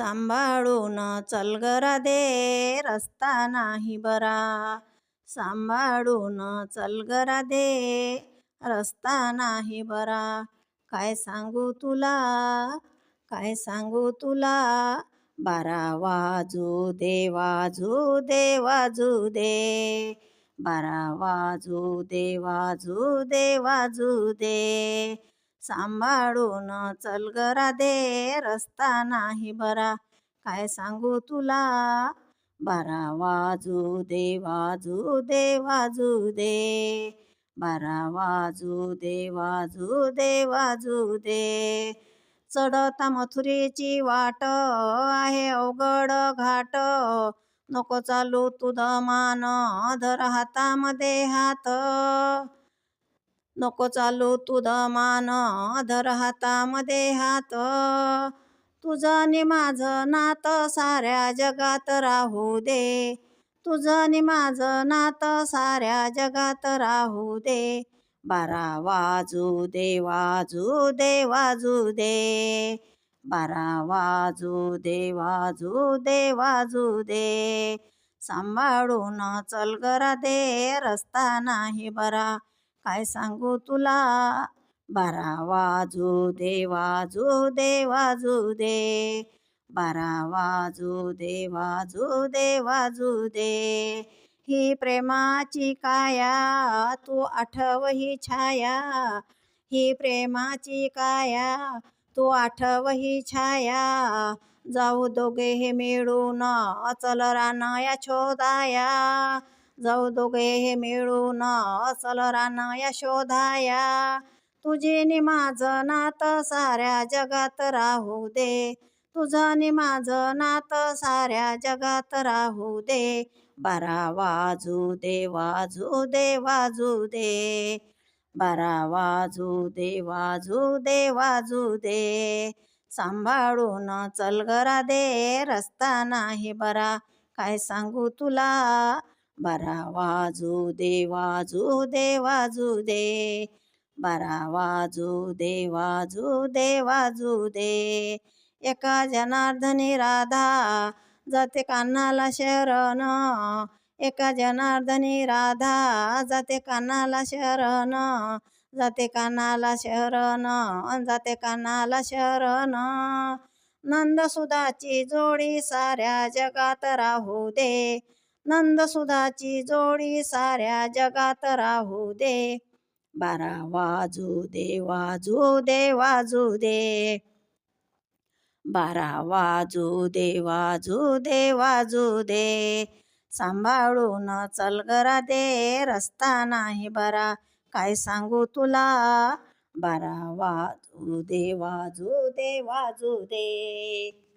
सांभाळून चल गरा दे रस्ता नाही बरा. सांभाळून चल गरा दे रस्ता नाही बरा. काय सांगू तुला? काय सांगू तुला? बारा वाजू दे वाजू दे वाजू दे. बारा वाजू दे वाजू दे वाजू दे. सांभाळून चल गरा दे रस्ता नाही बरा. काय सांगू तुला? बारा वाजू दे वाजू दे वाजू दे. बारा वाजू दे वाजू दे वाजू दे. चढता मथुरेची वाट आहे अवघड घाट. नको चालू तू मान धर हातामध्ये हात. नको चालू तुद मान अधर हातामध्ये हात तुझं नि माझं नातं साऱ्या जगात राहू दे. तुझं नि माझं नातं साऱ्या जगात राहू दे. बारा वाजू दे वाजू दे वाजू दे. बारा वाजू दे वाजू दे वाजू दे. सांभाळून चल गरा दे रस्ता नाही बरा. काय सांगू तुला? बारा वाजू दे वाजू दे वाजू दे. बारा वाजू दे वाजू दे वाजू दे. ही प्रेमाची काया तू आठव ही छाया. ही प्रेमाची काया तू आठव ही छाया. जाऊ दोघे हे मिळून चल रानया छोदाया जाऊ दोघे हे मिळून चल रान शोधाया तुझे नि माझं नातं साऱ्या जगात राहू दे. तुझं नि माझं नातं साऱ्या जगात राहू दे. बारा वाजू दे वाजू दे वाजू दे. बारा वाजू दे वाजू दे वाजू दे. सांभाळून चल गरा दे रस्ता नाही बरा. काय सांगू तुला? बारा वाजू दे वाजू दे वाजू दे. बारा वाजू दे वाजू दे वाजू दे. एका जनार्दनी राधा जाते कानाला शरण. एका जनार्दनी राधा जाते कानाला शरण. जाते कानाला शरण जाते कानाला शरण. नंदसुधाची जोडी साऱ्या जगात राहू दे. नंदसुधाची जोडी साऱ्या जगात राहू दे. बारा वाजू दे वाजू दे वाजू दे. बारा वाजू दे वाजू दे वाजू दे. सांभाळून चल गरा दे रस्ता नाही बरा. काय सांगू तुला? बारा वाजू दे वाजू दे वाजू दे.